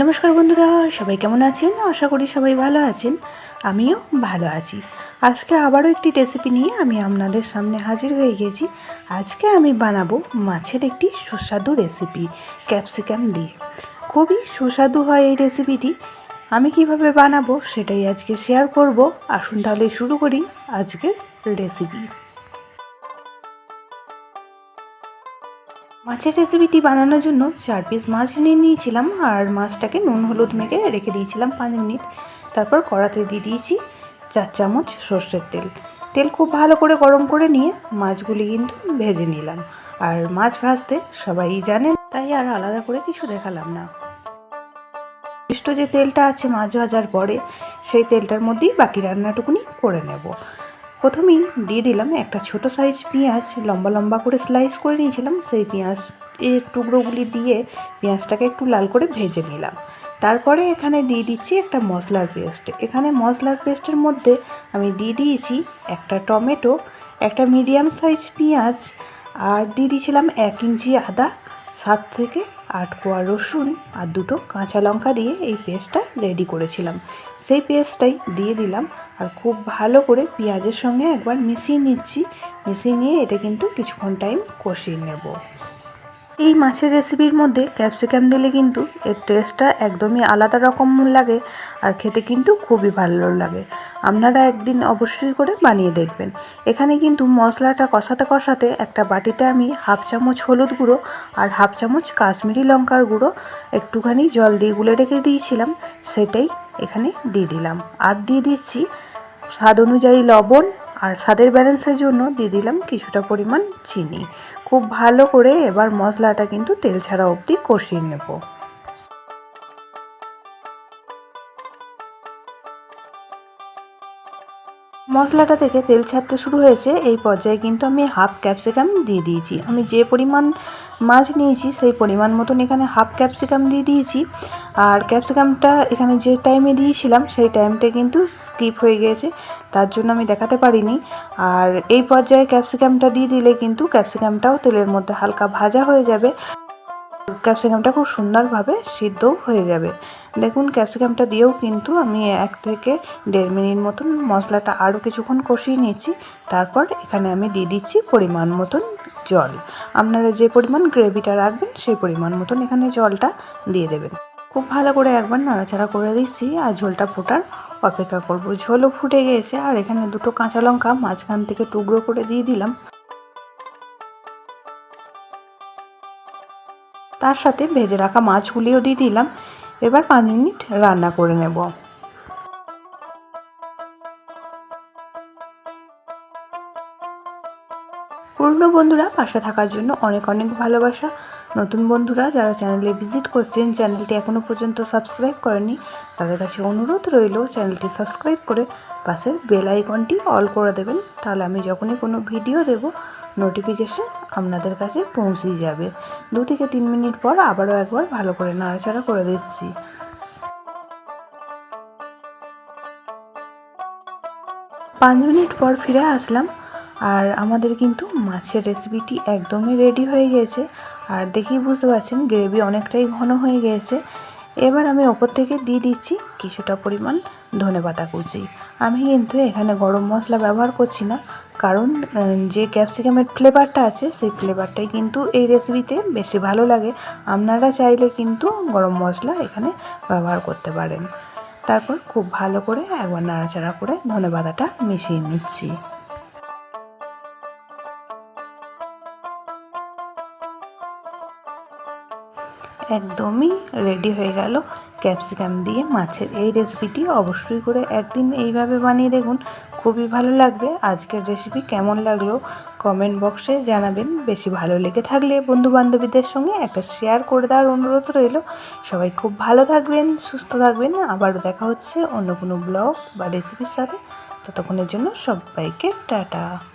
নমস্কার বন্ধুরা, সবাই কেমন আছেন? আশা করি সবাই ভালো আছেন। আমিও ভালো আছি। আজকে আবারও একটি রেসিপি নিয়ে আমি আপনাদের সামনে হাজির হয়ে গেছি। আজকে আমি বানাবো মাছের একটি সুস্বাদু রেসিপি ক্যাপসিকাম দিয়ে। খুবই সুস্বাদু হয় এই রেসিপিটি আমি কীভাবে বানাবো সেটাই আজকে শেয়ার করব। আসুন তাহলে শুরু করি আজকের রেসিপি মাছের রেসিপিটি বানানোর জন্য চার পিস মাছ নিয়ে নিয়েছিলাম আর মাছটাকে নুন, হলুদ মেখে রেখে দিয়েছিলাম পাঁচ মিনিট। তারপর কড়াতে দিয়ে দিয়েছি চার চামচ সর্ষের তেল। তেল খুব ভালো করে গরম করে নিয়ে মাছগুলি কিন্তু ভেজে নিলাম। আর মাছ ভাজতে সবাই জানেন তাই আর আলাদা করে কিছু দেখালাম না। নির্দিষ্ট যে তেলটা আছে মাছ ভাজার পরে সেই তেলটার মধ্যেই বাকি রান্নাটুকুনি করে নেব। প্রথমেই দিয়ে দিলাম একটা ছোট সাইজ পেঁয়াজ, লম্বা লম্বা করে স্লাইস করে নিয়েছিলাম, সেই পেঁয়াজ এর টুকরোগুলি দিয়ে পেঁয়াজটাকে একটু লাল করে ভেজে নিলাম। তারপরে এখানে দিয়ে দিচ্ছি একটা মশলার পেস্ট এখানে মশলার পেস্টের মধ্যে আমি দিয়ে দিয়েছি একটা টমেটো, একটা মিডিয়াম সাইজ পেঁয়াজ, আর দিয়ে দিয়েছিলাম এক ইঞ্চি আদা, সাত থেকে আট কোয়া রসুন আর দুটো কাঁচা লঙ্কা দিয়ে এই পেস্টটা রেডি করেছিলাম। সেই পেস্টটাই দিয়ে দিলাম আর খুব ভালো করে পেঁয়াজের সঙ্গে একবার মিশিয়ে নিচ্ছি। মিশিয়ে নিয়ে এটা কিন্তু কিছুক্ষণ টাইম কষিয়ে নেব। এই মাছের রেসিপির মধ্যে ক্যাপসিকাম দিলে কিন্তু এর টেস্টটা একদমই আলাদা রকম লাগে আর খেতে কিন্তু খুবই ভালো লাগে। আপনারা একদিন অবশ্যই করে বানিয়ে দেখবেন। এখানে কিন্তু মশলাটা কষাতে কষাতে একটা বাটিতে আমি হাফ চামচ হলুদ গুঁড়ো আর হাফ চামচ কাশ্মীরি লঙ্কার গুঁড়ো, একটুখানি জল দিয়ে গুলে রেখে দিয়েছিলাম, সেটাই এখানে দিয়ে দিলাম। আর দিয়ে দিচ্ছি স্বাদ অনুযায়ী লবণ আর স্বাদের ব্যালেন্সের জন্য দিয়ে দিলাম কিছুটা পরিমাণ চিনি। খুব ভালো করে এবার মশলাটা কিন্তু তেল ছাড়া অবধি কষিয়ে নেব। মশলাটা থেকে তেল ছাড়তে শুরু হয়েছে, এই পর্যায়ে কিন্তু আমি হাফ ক্যাপসিকাম দিয়ে দিয়েছি। আমি যে পরিমাণ মাছ নিয়েছি, সেই পরিমাণ মতন এখানে হাফ ক্যাপসিকাম দিয়ে দিয়েছি। আর ক্যাপসিকামটা এখানে যে টাইমে দিয়েছিলাম, সেই টাইমটা কিন্তু স্কিপ হয়ে গিয়েছে তার জন্য আমি দেখাতে পারিনি। আর এই পর্যায়ে ক্যাপসিকামটা দিয়ে দিলে কিন্তু ক্যাপসিকামটাও তেলের মধ্যে হালকা ভাজা হয়ে যাবে। ক্যাপসিকামটা খুব সুন্দরভাবে সিদ্ধও হয়ে যাবে। দেখুন ক্যাপসিকামটা দিয়েও কিন্তু আমি এক থেকে দেড় মিনিট মতন মশলাটা আরও কিছুক্ষণ কষিয়ে নিয়েছি। তারপর এখানে আমি দিয়ে দিচ্ছি পরিমাণ মতন জল। আপনারা যে পরিমাণ গ্রেভিটা রাখবেন, সেই পরিমাণ মতন এখানে জলটা দিয়ে দেবেন। খুব ভালো করে একবার নাড়াচাড়া করে দিচ্ছি আর ঝোলটা ফোটার অপেক্ষা করব। ঝোলও ফুটে গিয়েছে আর এখানে দুটো কাঁচা লঙ্কা মাঝখান থেকে টুকরো করে দিয়ে দিলাম। তার সাথে ভেজে রাখা মাছগুলিও দিয়ে দিলাম। এবার পাঁচ মিনিট রান্না করে নেব। পুরনো বন্ধুরা, পাশে থাকার জন্য অনেক অনেক ভালোবাসা। নতুন বন্ধুরা, যারা চ্যানেলে ভিজিট করছেন, চ্যানেলটি এখনও পর্যন্ত সাবস্ক্রাইব করেনি, তাদের কাছে অনুরোধ রইল, চ্যানেলটি সাবস্ক্রাইব করে পাশের বেল আইকনটি অল করে দেবেন। তাহলে আমি যখনই কোনো ভিডিও দেব নোটিফিকেশন আপনাদের কাছে পৌঁছে যাবে। দু থেকে তিন মিনিট পর আবারও একবার ভালো করে নাড়াচাড়া করে দিচ্ছি। পাঁচ মিনিট পর ফিরে আসলাম আর আমাদের কিন্তু মাছের রেসিপিটি একদমই রেডি হয়ে গেছে। আর দেখেই বুঝতে পারছেন গ্রেভি অনেকটাই ঘন হয়ে গেছে। এবার আমি ওপর থেকে দিয়ে দিচ্ছি কিছুটা পরিমাণ ধনে পাতা কুচি। আমি কিন্তু এখানে গরম মশলা ব্যবহার করছি না কারণ যে ক্যাপসিকামের ফ্লেভারটা আছে, সেই ফ্লেভারটাই কিন্তু এই রেসিপিতে বেশি ভালো লাগে। আপনারা চাইলে কিন্তু গরম মশলা এখানে ব্যবহার করতে পারেন। তারপর খুব ভালো করে একবার নাড়াচাড়া করে ধনে মিশিয়ে নিচ্ছি। একদমই রেডি হয়ে গেল ক্যাপসিকাম দিয়ে মাছের এই রেসিপিটি অবশ্যই করে একদিন এইভাবে বানিয়ে দেখুন। খুবই ভালো লাগবে। আজকের রেসিপি কেমন লাগল কমেন্ট বক্সে জানাবেন। বেশি ভালো লেগে থাকলে বন্ধু বান্ধবীদের সঙ্গে একটা শেয়ার করে দেওয়ার অনুরোধ রইল। সবাই খুব ভালো থাকবেন, সুস্থ থাকবেন। আবারও দেখা হচ্ছে অন্য কোনো ব্লগ বা রেসিপির সাথে। ততক্ষণের জন্য সবাইকে টাটা।